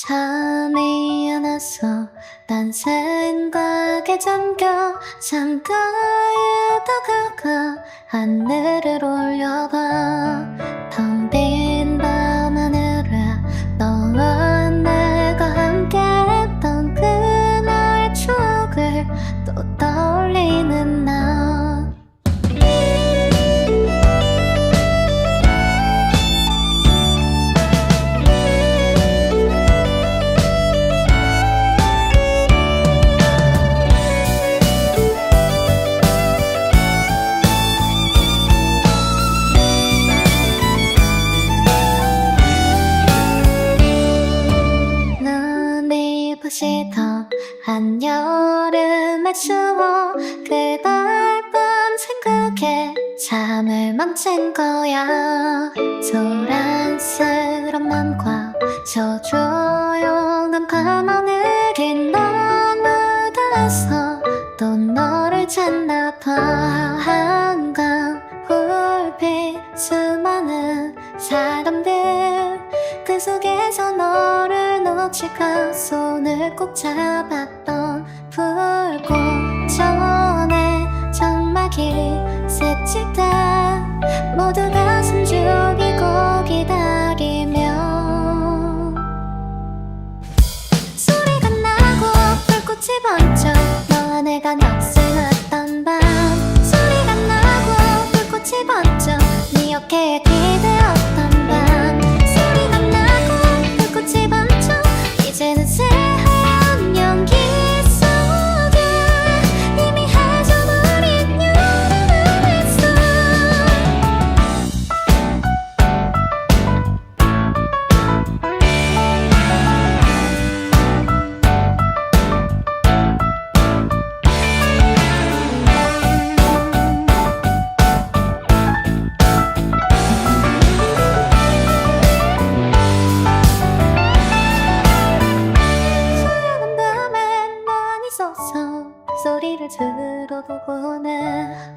잠이 안 와서 난 생각에 잠겨 잠깐 다가가 하늘을 올려봐 한여름의 추억 그날 밤 생각에 잠을 망친 거야. 소란스런 맘과 저 조용한 밤하늘이 너무 닿아서 또 너를 찾나 봐. 한강 불빛 수많은 사람들 그 속에서 너를 놓칠까 손을 꼭 잡았던 불꽃 전에 새칠 때 모두가 숨 죽이고 기다리며 소리가 나고 불꽃이 번 소리를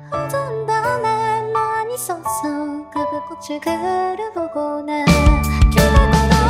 어두운 밤에 넌 있었어 그 불꽃을 그려보곤 해 결국은